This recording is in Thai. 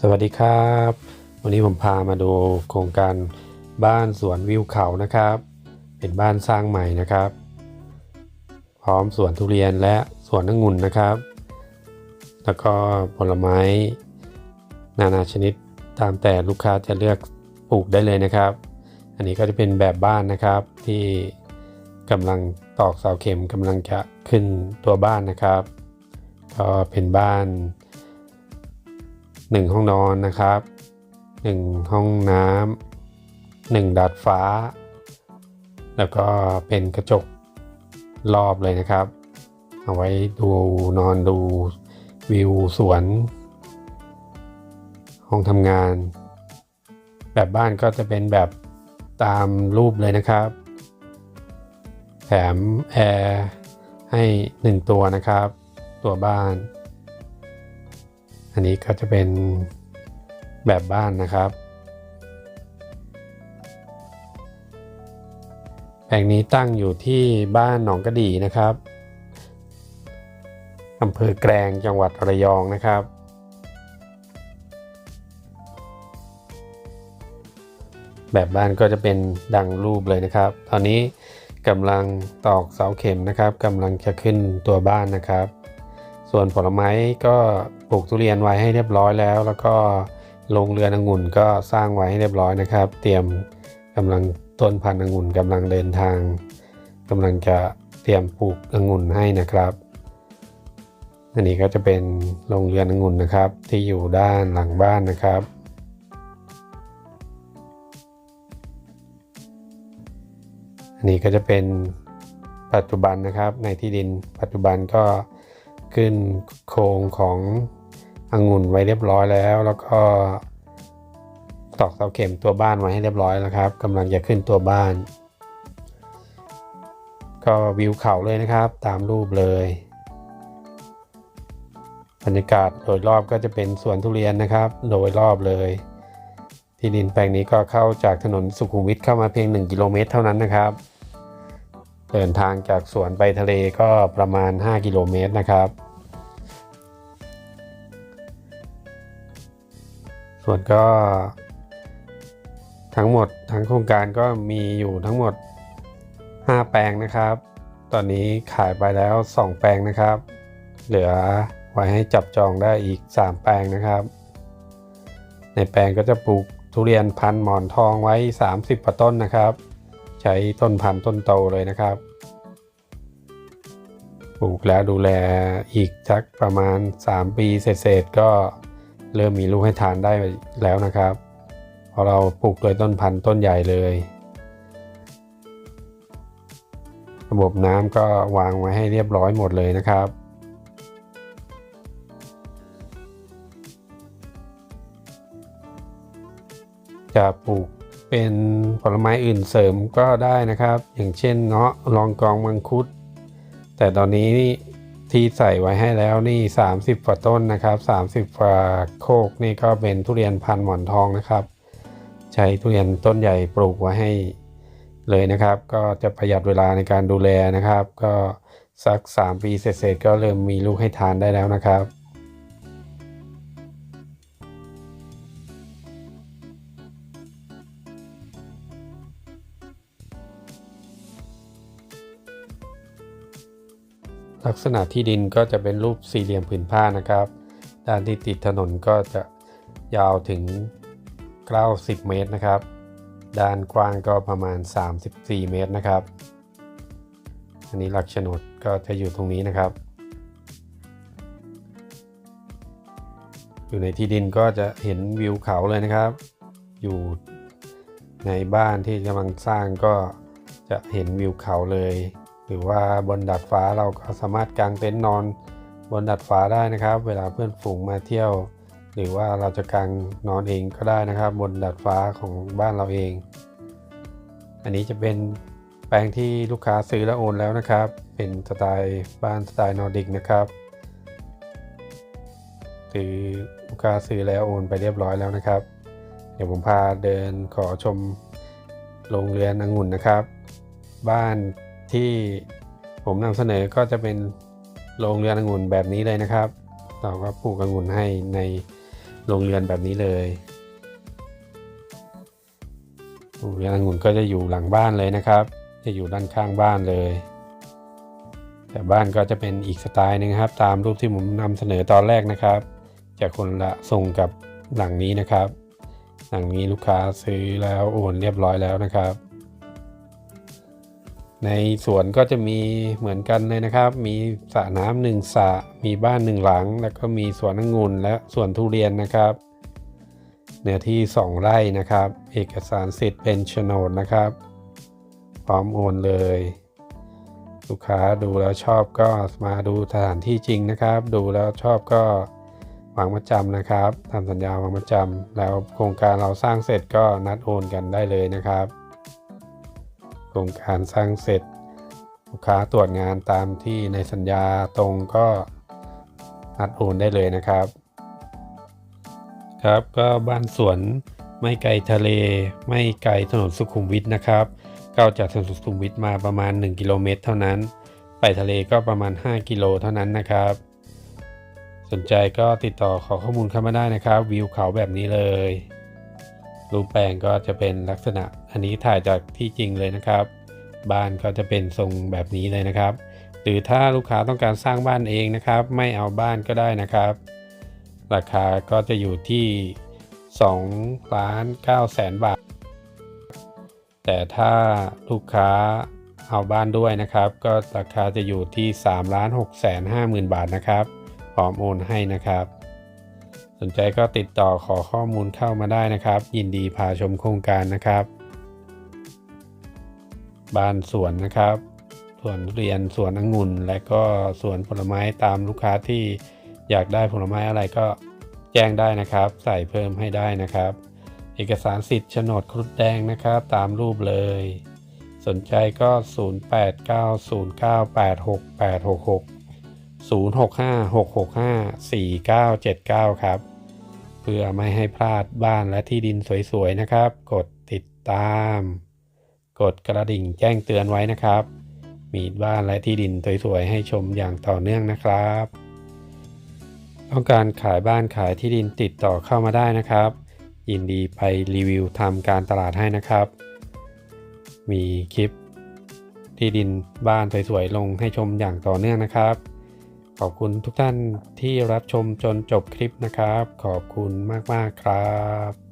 สวัสดีครับ วันนี้ผมพามาดูโครงการบ้านสวนวิวเขานะครับ เป็นบ้านสร้างใหม่นะครับ พร้อมสวนทุเรียนและสวนองุ่นนะครับ แล้วก็ผลไม้ นานาชนิดตามแต่ลูกค้าจะเลือกปลูกได้เลยนะครับ อันนี้ก็จะเป็นแบบบ้านนะครับที่กำลังตอกเสาเข็มกำลังจะขึ้นตัวบ้านนะครับ ก็เป็นบ้าน 1 ห้องนอนนะครับ 1 ห้องน้ำหนึ่งดาดฟ้า แล้วก็เป็นกระจกรอบเลยนะครับ เอาไว้ดูนอนดูวิวสวน ห้องทำงาน แบบบ้านก็จะเป็นแบบตามรูปเลยนะครับ แถมแอร์ให้ 1 ตัวนะครับ ตัวบ้าน อันนี้ก็จะเป็นแบบบ้านนะครับ แปลงนี้ตั้งอยู่ที่บ้านหนองกระดีนะครับอำเภอแกลงจังหวัดระยองนะครับ แบบบ้านก็จะเป็นดังรูปเลยนะครับ ตอนนี้กำลังตอกเสาเข็มนะครับกำลังจะขึ้นตัวบ้านนะครับ ส่วนผลไม้ก็ ปลูกทุเรียนไว้ให้เรียบร้อยแล้ว แล้วก็ลงเรือนองุ่นก็สร้างไว้ให้เรียบร้อยนะครับ เตรียมกำลังต้นพันธุ์องุ่นกำลังเดินทางกำลังจะเตรียมปลูกองุ่นให้นะครับอันนี้ก็จะเป็นโรงเรือนองุ่นนะครับ ที่อยู่ด้านหลังบ้านนะครับอันนี้ก็จะเป็นปัจจุบันนะครับในที่ดินปัจจุบันก็ขึ้นโครงของ องุ่นไว้เรียบร้อยแล้ว แล้วก็ตอกเสาเข็มตัวบ้านไว้ให้เรียบร้อยแล้วครับกำลังจะขึ้นตัวบ้าน ก็วิวเขาเลยนะครับ ตามรูปเลย บรรยากาศโดยรอบก็จะเป็นสวนทุเรียนนะครับ โดยรอบเลย ที่ดินแปลงนี้ก็เข้าจากถนนสุขุมวิทเข้ามาเพียง 1 กิโลเมตร เท่านั้นนะครับ เดินทางจากสวนไปทะเลก็ประมาณ 5 กิโลเมตรนะครับ ส่วนก็ทั้งหมดทั้งโครงการก็มีอยู่ทั้งหมด 5 แปลงนะครับ ตอนนี้ขายไปแล้ว 2 แปลงนะครับ เหลือไว้ให้จับจองได้อีก 3 แปลงนะครับ ในแปลงก็จะปลูกทุเรียนพันหมอนทองไว้ 30กว่าต้นนะครับ ใช้ต้นพันต้นโตเลยนะครับปลูกแล้วดูแลอีกสักประมาณ 3 ปีเศษๆก็ เริ่มมีลูกให้ทานได้แล้วนะครับเพราะเราปลูกโดยต้นพันธุ์ต้นใหญ่เลย ระบบน้ำก็วางไว้ให้เรียบร้อยหมดเลยนะครับจะปลูกเป็นผลไม้อื่นเสริมก็ได้นะครับ อย่างเช่นเงาะลองกองมังคุด แต่ตอนนี้ ที่ใส่ไว้ให้แล้วนี่ 30กว่าต้นนะครับ30กว่าโคกนี่ก็เป็นทุเรียนพันหมอนทองนะครับ ใช้ทุเรียนต้นใหญ่ปลูกไว้ให้เลยนะครับ ก็จะประหยัดเวลาในการดูแลนะครับ ก็สัก 3 ปีเศษๆก็เริ่มมีลูกให้ทานได้แล้วนะครับ ลักษณะที่ดินก็จะเป็นรูปสี่เหลี่ยมผืนผ้านะครับ ด้านที่ติดถนนก็จะยาวถึง 90 เมตรนะครับ ด้านกว้างก็ประมาณ 34 เมตรนะครับ อันนี้หลักโฉนดก็จะอยู่ตรงนี้นะครับ อยู่ในที่ดินก็จะเห็นวิวเขาเลยนะครับ อยู่ในบ้านที่กำลังสร้างก็จะเห็นวิวเขาเลย หรือว่าบนดาดฟ้าเราก็สามารถกางเต็นท์นอน บนดาดฟ้าได้นะครับ เวลาเพื่อนฝูงมาเที่ยว หรือว่าเราจะกางนอนเองก็ได้นะครับ บนดาดฟ้าของบ้านเราเอง อันนี้จะเป็นแปลงที่ลูกค้าซื้อและโอนแล้วนะครับ เป็นสไตล์บ้านสไตล์นอร์ดิกนะครับซื้อลูกค้าซื้อแล้วโอนไปเรียบร้อยแล้วนะครับ เดี๋ยวผมพาเดินขอชมโรงเรือนองุ่นนะครับ บ้าน ที่ผมนำเสนอก็จะเป็นโรงเรือนองุ่นแบบนี้เลยนะครับ เราก็ปลูกองุ่นให้ในโรงเรือนแบบนี้เลยโรงเรือนองุ่นก็จะอยู่หลังบ้านเลยนะครับ จะอยู่ด้านข้างบ้านเลย แต่บ้านก็จะเป็นอีกสไตล์หนึงครับ ตามรูปที่ผมนำเสนอตอนแรกนะครับ จะคนละทรงกับหลังนี้นะครับ หลังนี้ลูกค้าซื้อแล้วโอนเรียบร้อยแล้วนะครับ ในสวนก็จะมีเหมือนกันเลยนะครับ มีสระน้ำหนึ่งสระมีบ้านหนึ่งหลัง แล้วก็มีสวนองุ่นและสวนทุเรียนนะครับ เนื้อที่ 2 ไร่นะครับ เอกสารสิทธิ์เป็นโฉนดนะครับ พร้อมโอนเลย ลูกค้าดูแล้วชอบก็มาดูสถานที่จริงนะครับ ดูแล้วชอบก็วางมัดจำนะครับทำสัญญาวางมัดจำแล้วโครงการเราสร้างเสร็จก็นัดโอนกันได้เลยนะครับ ครงการสร้างเสร็จ ลูกค้าตรวจงานตามที่ในสัญญาตรงก็นัดโอนได้เลยนะครับ ครับก็บ้านสวนไม่ไกลทะเล ไม่ไกลถนนสุขุมวิทนะครับก็จากถนนสุขุมวิทมาประมาณ 1 กิโลเมตร เท่านั้น ไปทะเลก็ประมาณ 5 กิโลเท่านั้นนะครับ สนใจก็ติดต่อขอข้อมูลเข้ามาได้นะครับ วิวเขาแบบนี้เลย รูปแปลงก็จะเป็นลักษณะอันนี้ถ่ายจากที่จริงเลยนะครับ บ้านก็จะเป็นทรงแบบนี้เลยนะครับ หรือถ้าลูกค้าต้องการสร้างบ้านเองนะครับ ไม่เอาบ้านก็ได้นะครับ ราคาก็จะอยู่ที่2ล้าน9แสนบาท แต่ถ้าลูกค้าเอาบ้านด้วยนะครับ ก็ราคาจะอยู่ที่3ล้าน6แสน5หมื่นบาทนะครับพร้อมโอนให้นะครับ สนใจก็ติดต่อขอข้อมูลเข้ามาได้นะครับ ยินดีพาชมโครงการนะครับ บ้านสวนนะครับสวนเรียนสวนองุ่น และก็สวนผลไม้ตามลูกค้าที่อยากได้ผลไม้อะไรก็แจ้งได้นะครับ ใส่เพิ่มให้ได้นะครับ เอกสารสิทธิ์โฉนดครุฑแดงนะครับ ตามรูปเลย สนใจก็ 0890986866 0656654979 ครับ เพื่อไม่ให้พลาดบ้านและที่ดินสวยๆนะครับ กดติดตาม กดกระดิ่งแจ้งเตือนไว้นะครับ มีบ้านและที่ดินสวยๆให้ชมอย่างต่อเนื่องนะครับ ต้องการขายบ้านขายที่ดินติดต่อเข้ามาได้นะครับ ยินดีไปรีวิวทำการตลาดให้นะครับ มีคลิปที่ดินบ้านสวยๆลงให้ชมอย่างต่อเนื่องนะครับ ขอบคุณทุกท่านที่รับชมจนจบคลิปนะครับ ขอบคุณมาก ๆ ครับ